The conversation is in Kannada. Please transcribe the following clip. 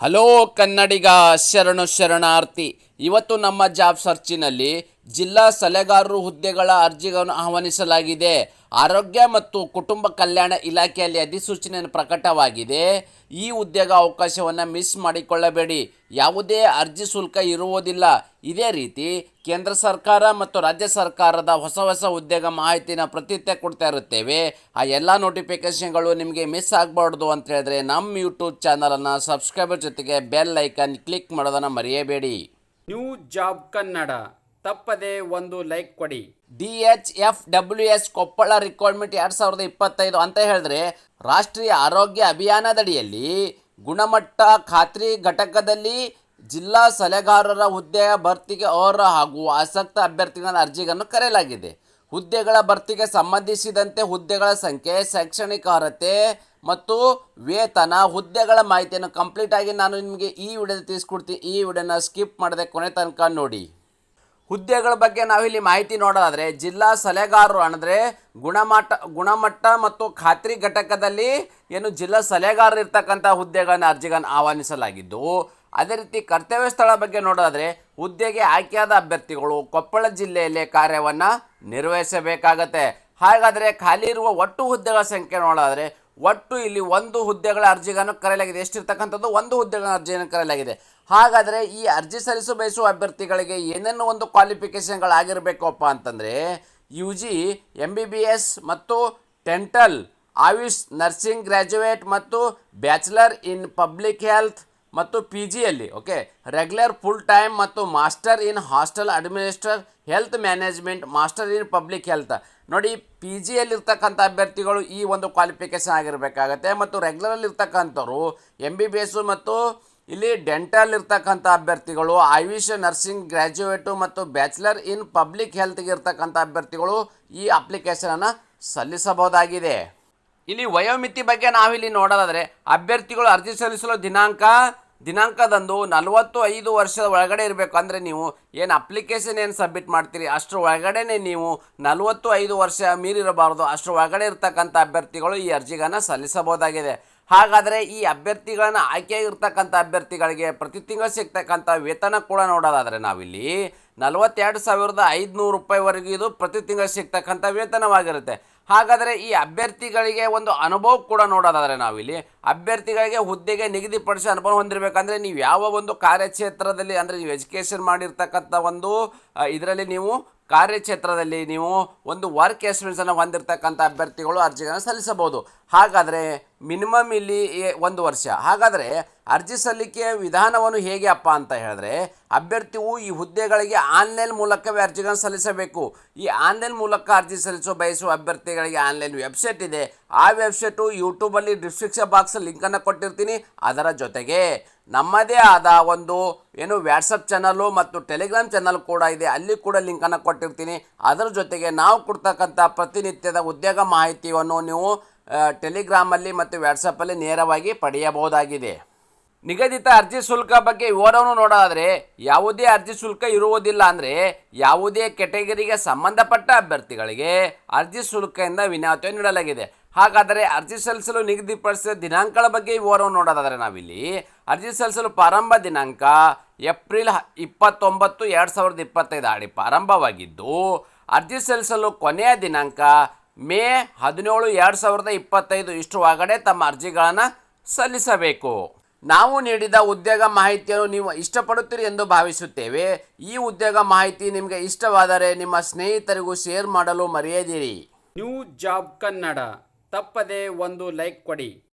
ಹಲೋ ಕನ್ನಡಿಗ ಶರಣು ಶರಣಾರ್ಥಿ ಇವತ್ತು ನಮ್ಮ ಜಾಬ್ ಸರ್ಚಿನಲ್ಲಿ ಜಿಲ್ಲಾ ಸಲಹೆಗಾರರು ಹುದ್ದೆಗಳ ಅರ್ಜಿಗಳನ್ನು ಆಹ್ವಾನಿಸಲಾಗಿದೆ. ಆರೋಗ್ಯ ಮತ್ತು ಕುಟುಂಬ ಕಲ್ಯಾಣ ಇಲಾಖೆಯಲ್ಲಿ ಅಧಿಸೂಚನೆಯನ್ನು ಪ್ರಕಟವಾಗಿದೆ. ಈ ಉದ್ಯೋಗ ಅವಕಾಶವನ್ನು ಮಿಸ್ ಮಾಡಿಕೊಳ್ಳಬೇಡಿ. ಯಾವುದೇ ಅರ್ಜಿ ಶುಲ್ಕ ಇರುವುದಿಲ್ಲ. ಇದೇ ರೀತಿ ಕೇಂದ್ರ ಸರ್ಕಾರ ಮತ್ತು ರಾಜ್ಯ ಸರ್ಕಾರದ ಹೊಸ ಹೊಸ ಉದ್ಯೋಗ ಮಾಹಿತಿನ ಪ್ರತಿನಿತ್ಯ ಕೊಡ್ತಾ ಇರುತ್ತೇವೆ. ಆ ಎಲ್ಲ ನೋಟಿಫಿಕೇಷನ್ಗಳು ನಿಮಗೆ ಮಿಸ್ ಆಗಬಾರ್ದು ಅಂತ ಹೇಳಿದ್ರೆ ನಮ್ಮ ಯೂಟ್ಯೂಬ್ ಚಾನಲನ್ನು ಸಬ್ಸ್ಕ್ರೈಬರ್ ಜೊತೆಗೆ ಬೆಲ್ ಐಕನ್ ಕ್ಲಿಕ್ ಮಾಡೋದನ್ನು ಮರೆಯಬೇಡಿ. New job Kannada. ತಪ್ಪದೆ ಒಂದು ಲೈಕ್ ಕೊಡಿ. D H F W S Koppal recruitment ಎರಡು ಸಾವಿರದ ಇಪ್ಪತ್ತೈದು ಅಂತ ಹೇಳಿದ್ರೆ ರಾಷ್ಟ್ರೀಯ ಆರೋಗ್ಯ ಅಭಿಯಾನದಡಿಯಲ್ಲಿ ಗುಣಮಟ್ಟ, ಖಾತ್ರಿ ಘಟಕದಲ್ಲಿ ಜಿಲ್ಲಾ ಸಲಹೆಗಾರರ ಹುದ್ದೆಯ ಭರ್ತಿಗೆ ಅವರ ಹಾಗೂ ಆಸಕ್ತ ಅಭ್ಯರ್ಥಿಗಳ ಅರ್ಜಿಗಳನ್ನು ಕರೆಯಲಾಗಿದೆ. ಹುದ್ದೆಗಳ ಭರ್ತಿಗೆ ಸಂಬಂಧಿಸಿದಂತೆ ಹುದ್ದೆಗಳ ಸಂಖ್ಯೆ, ಶೈಕ್ಷಣಿಕ ಅರ್ಹತೆ ಮತ್ತು ವೇತನ ಹುದ್ದೆಗಳ ಮಾಹಿತಿಯನ್ನು ಕಂಪ್ಲೀಟ್ ಆಗಿ ನಾನು ನಿಮಗೆ ಈ ವಿಡಿಯೋದಲ್ಲಿ ತಿಳಿಸ್ಕೊಡ್ತೀನಿ. ಈ ವಿಡಿಯೋನ ಸ್ಕಿಪ್ ಮಾಡದೆ ಕೊನೆ ತನಕ ನೋಡಿ. ಹುದ್ದೆಗಳ ಬಗ್ಗೆ ನಾವಿಲ್ಲಿ ಮಾಹಿತಿ ನೋಡೋದಾದರೆ ಜಿಲ್ಲಾ ಸಲಹೆಗಾರರು ಅಂದರೆ ಗುಣಮಟ್ಟ ಗುಣಮಟ್ಟ ಮತ್ತು ಖಾತ್ರಿ ಘಟಕದಲ್ಲಿ ಏನು ಜಿಲ್ಲಾ ಸಲಹೆಗಾರರು ಇರ್ತಕ್ಕಂಥ ಹುದ್ದೆಗಳನ್ನು ಅರ್ಜಿಗಳನ್ನು ಆಹ್ವಾನಿಸಲಾಗಿದ್ದು, ಅದೇ ರೀತಿ ಕರ್ತವ್ಯ ಸ್ಥಳ ಬಗ್ಗೆ ನೋಡೋದಾದರೆ ಹುದ್ದೆಗೆ ಆಯ್ಕೆಯಾದ ಅಭ್ಯರ್ಥಿಗಳು ಕೊಪ್ಪಳ ಜಿಲ್ಲೆಯಲ್ಲೇ ಕಾರ್ಯವನ್ನು ನಿರ್ವಹಿಸಬೇಕಾಗತ್ತೆ. ಹಾಗಾದರೆ ಖಾಲಿ ಇರುವ ಒಟ್ಟು ಹುದ್ದೆಗಳ ಸಂಖ್ಯೆ ನೋಡೋದಾದರೆ ಒಟ್ಟು ಇಲ್ಲಿ ಒಂದು ಹುದ್ದೆಗಳ ಅರ್ಜಿಗಳನ್ನು ಕರೆಯಲಾಗಿದೆ. ಎಷ್ಟಿರ್ತಕ್ಕಂಥದ್ದು? ಒಂದು ಹುದ್ದೆಗಳ ಅರ್ಜಿಯನ್ನು ಕರೆಯಲಾಗಿದೆ. ಹಾಗಾದರೆ ಈ ಅರ್ಜಿ ಸಲ್ಲಿಸು ಬಯಸುವ ಅಭ್ಯರ್ಥಿಗಳಿಗೆ ಏನೇನು ಒಂದು ಕ್ವಾಲಿಫಿಕೇಷನ್ಗಳಾಗಿರಬೇಕಪ್ಪ ಅಂತಂದರೆ U G M B B S ಮತ್ತು ಟೆಂಟಲ್ ಆಯುಷ್ ನರ್ಸಿಂಗ್ ಗ್ರ್ಯಾಜುಯೇಟ್ ಮತ್ತು ಬ್ಯಾಚುಲರ್ ಇನ್ ಪಬ್ಲಿಕ್ ಹೆಲ್ತ್ ಮತ್ತು ಪಿ ಜಿಯಲ್ಲಿ ಓಕೆ ರೆಗ್ಯುಲರ್ ಫುಲ್ ಟೈಮ್ ಮತ್ತು master in hospital administer health management master in public health ನೋಡಿ ಪಿ ಜಿಯಲ್ಲಿರ್ತಕ್ಕಂಥ ಅಭ್ಯರ್ಥಿಗಳು ಈ ಒಂದು ಕ್ವಾಲಿಫಿಕೇಷನ್ ಆಗಿರಬೇಕಾಗತ್ತೆ. ಮತ್ತು ರೆಗ್ಯುಲರಲ್ಲಿ ಇರ್ತಕ್ಕಂಥವ್ರು ಎಂ ಬಿ ಬಿ ಎಸ್ಸು ಮತ್ತು ಇಲ್ಲಿ ಡೆಂಟಲ್ ಇರ್ತಕ್ಕಂಥ ಅಭ್ಯರ್ಥಿಗಳು, ಆಯುಷ್ ನರ್ಸಿಂಗ್ ಗ್ರ್ಯಾಜುಯೇಟು ಮತ್ತು ಬ್ಯಾಚುಲರ್ ಇನ್ ಪಬ್ಲಿಕ್ ಹೆಲ್ತ್ಗೆ ಇರ್ತಕ್ಕಂಥ ಅಭ್ಯರ್ಥಿಗಳು ಈ ಅಪ್ಲಿಕೇಶನನ್ನು ಸಲ್ಲಿಸಬಹುದಾಗಿದೆ. ಇಲ್ಲಿ ವಯೋಮಿತಿ ಬಗ್ಗೆ ನಾವಿಲ್ಲಿ ನೋಡೋದಾದರೆ, ಅಭ್ಯರ್ಥಿಗಳು ಅರ್ಜಿ ಸಲ್ಲಿಸಲು ದಿನಾಂಕ, ದಿನಾಂಕದಂದು ನಲವತ್ತು ಐದು ವರ್ಷದ ಒಳಗಡೆ ಇರಬೇಕು. ಅಂದರೆ ನೀವು ಏನು ಅಪ್ಲಿಕೇಶನ್ ಏನು ಸಬ್ಮಿಟ್ ಮಾಡ್ತೀರಿ, ಅಷ್ಟರ ಒಳಗಡೆನೆ ನೀವು ನಲವತ್ತು ಐದು ವರ್ಷ ಮೀರಿರಬಾರ್ದು. ಅಷ್ಟರ ಒಳಗಡೆ ಇರ್ತಕ್ಕಂಥ ಅಭ್ಯರ್ಥಿಗಳು ಈ ಅರ್ಜಿಗಳನ್ನು ಸಲ್ಲಿಸಬಹುದಾಗಿದೆ. ಹಾಗಾದರೆ ಈ ಅಭ್ಯರ್ಥಿಗಳನ್ನ ಆಯ್ಕೆಯಾಗಿರ್ತಕ್ಕಂಥ ಅಭ್ಯರ್ಥಿಗಳಿಗೆ ಪ್ರತಿ ತಿಂಗಳು ಸಿಗ್ತಕ್ಕಂಥ ವೇತನ ಕೂಡ ನೋಡೋದಾದರೆ ನಾವಿಲ್ಲಿ ನಲವತ್ತೆರಡು ಸಾವಿರದ ಐದುನೂರು ರೂಪಾಯಿವರೆಗೂ ಇದು ಪ್ರತಿ ತಿಂಗಳು ಸಿಗ್ತಕ್ಕಂಥ ವೇತನವಾಗಿರುತ್ತೆ. ಹಾಗಾದರೆ ಈ ಅಭ್ಯರ್ಥಿಗಳಿಗೆ ಒಂದು ಅನುಭವ ಕೂಡ ನೋಡೋದಾದರೆ ನಾವಿಲ್ಲಿ ಅಭ್ಯರ್ಥಿಗಳಿಗೆ ಹುದ್ದೆಗೆ ನಿಗದಿಪಡಿಸಿ ಅನುಭವ ಹೊಂದಿರಬೇಕಂದ್ರೆ ನೀವು ಯಾವ ಒಂದು ಕಾರ್ಯಕ್ಷೇತ್ರದಲ್ಲಿ ಅಂದರೆ ನೀವು ಎಜುಕೇಷನ್ ಮಾಡಿರ್ತಕ್ಕಂಥ ಒಂದು ಇದರಲ್ಲಿ ನೀವು ಕಾರ್ಯಕ್ಷೇತ್ರದಲ್ಲಿ ನೀವು ಒಂದು ವರ್ಕ್ ಎಕ್ಸ್ಪೀರಿಯನ್ಸನ್ನು ಹೊಂದಿರತಕ್ಕಂಥ ಅಭ್ಯರ್ಥಿಗಳು ಅರ್ಜಿಗಳನ್ನು ಸಲ್ಲಿಸಬಹುದು. ಹಾಗಾದರೆ ಮಿನಿಮಮ್ ಇಲ್ಲಿ ಒಂದು ವರ್ಷ. ಹಾಗಾದರೆ ಅರ್ಜಿ ಸಲ್ಲಿಕೆಯ ವಿಧಾನವನ್ನು ಹೇಗೆ ಅಪ್ಪ ಅಂತ ಹೇಳಿದ್ರೆ, ಅಭ್ಯರ್ಥಿಯು ಈ ಹುದ್ದೆಗಳಿಗೆ ಆನ್ಲೈನ್ ಮೂಲಕವೇ ಅರ್ಜಿಗಳನ್ನು ಸಲ್ಲಿಸಬೇಕು. ಈ ಆನ್ಲೈನ್ ಮೂಲಕ ಅರ್ಜಿ ಸಲ್ಲಿಸೋ, ಬಯಸುವ ಅಭ್ಯರ್ಥಿಗಳಿಗೆ ಆನ್ಲೈನ್ ವೆಬ್ಸೈಟ್ ಇದೆ. ಆ ವೆಬ್ಸೈಟು ಯೂಟ್ಯೂಬಲ್ಲಿ ಡಿಸ್ಕ್ರಿಪ್ಷನ್ ಬಾಕ್ಸ್ ಲಿಂಕನ್ನು ಕೊಟ್ಟಿರ್ತೀನಿ. ಅದರ ಜೊತೆಗೆ ನಮ್ಮದೇ ಆದ ಒಂದು ಏನು ವ್ಯಾಟ್ಸಪ್ ಚಾನಲ್ಲು ಮತ್ತು ಟೆಲಿಗ್ರಾಮ್ ಚಾನಲ್ ಕೂಡ ಇದೆ. ಅಲ್ಲಿ ಕೂಡ ಲಿಂಕನ್ನು ಕೊಟ್ಟಿರ್ತೀನಿ. ಅದರ ಜೊತೆಗೆ ನಾವು ಕೊಡ್ತಕ್ಕಂಥ ಪ್ರತಿನಿತ್ಯದ ಉದ್ಯೋಗ ಮಾಹಿತಿಯನ್ನು ನೀವು ಟೆಲಿಗ್ರಾಮಲ್ಲಿ ಮತ್ತು ವ್ಯಾಟ್ಸಪ್ಪಲ್ಲಿ ನೇರವಾಗಿ ಪಡೆಯಬಹುದಾಗಿದೆ. ನಿಗದಿತ ಅರ್ಜಿ ಶುಲ್ಕ ಬಗ್ಗೆ ವಿವರವನ್ನು ನೋಡೋದಾದರೆ ಯಾವುದೇ ಅರ್ಜಿ ಶುಲ್ಕ ಇರುವುದಿಲ್ಲ ಅಂದರೆ ಯಾವುದೇ ಕೆಟಗರಿಗೆ ಸಂಬಂಧಪಟ್ಟ ಅಭ್ಯರ್ಥಿಗಳಿಗೆ ಅರ್ಜಿ ಶುಲ್ಕದಿಂದ ವಿನಾಯಿತಿಯನ್ನು ನೀಡಲಾಗಿದೆ. ಹಾಗಾದರೆ ಅರ್ಜಿ ಸಲ್ಲಿಸಲು ನಿಗದಿಪಡಿಸಿದ ದಿನಾಂಕಗಳ ಬಗ್ಗೆ ವಿವರವನ್ನು ನೋಡೋದಾದರೆ ನಾವಿಲ್ಲಿ ಅರ್ಜಿ ಸಲ್ಲಿಸಲು ಪ್ರಾರಂಭ ದಿನಾಂಕ ಏಪ್ರಿಲ್ ಇಪ್ಪತ್ತೊಂಬತ್ತು, ಎರಡು ಸಾವಿರದ ಇಪ್ಪತ್ತೈದು ಆಡಿ ಪ್ರಾರಂಭವಾಗಿದ್ದು, ಅರ್ಜಿ ಸಲ್ಲಿಸಲು ಕೊನೆಯ ದಿನಾಂಕ ಮೇ ಹದಿನೇಳು ಎರಡು ಸಾವಿರದ ಇಪ್ಪತ್ತೈದು ಇಷ್ಟು ಒಳಗಡೆ ತಮ್ಮ ಅರ್ಜಿಗಳನ್ನು ಸಲ್ಲಿಸಬೇಕು. ನಾವು ನೀಡಿದ ಉದ್ಯೋಗ ಮಾಹಿತಿಯನ್ನು ನೀವು ಇಷ್ಟಪಡುತ್ತೀರಿ ಎಂದು ಭಾವಿಸುತ್ತೇವೆ. ಈ ಉದ್ಯೋಗ ಮಾಹಿತಿ ನಿಮಗೆ ಇಷ್ಟವಾದರೆ ನಿಮ್ಮ ಸ್ನೇಹಿತರಿಗೂ ಶೇರ್ ಮಾಡಲು ಮರೆಯದಿರಿ. New job Kannada. ತಪ್ಪದೆ ಒಂದು ಲೈಕ್ ಕೊಡಿ.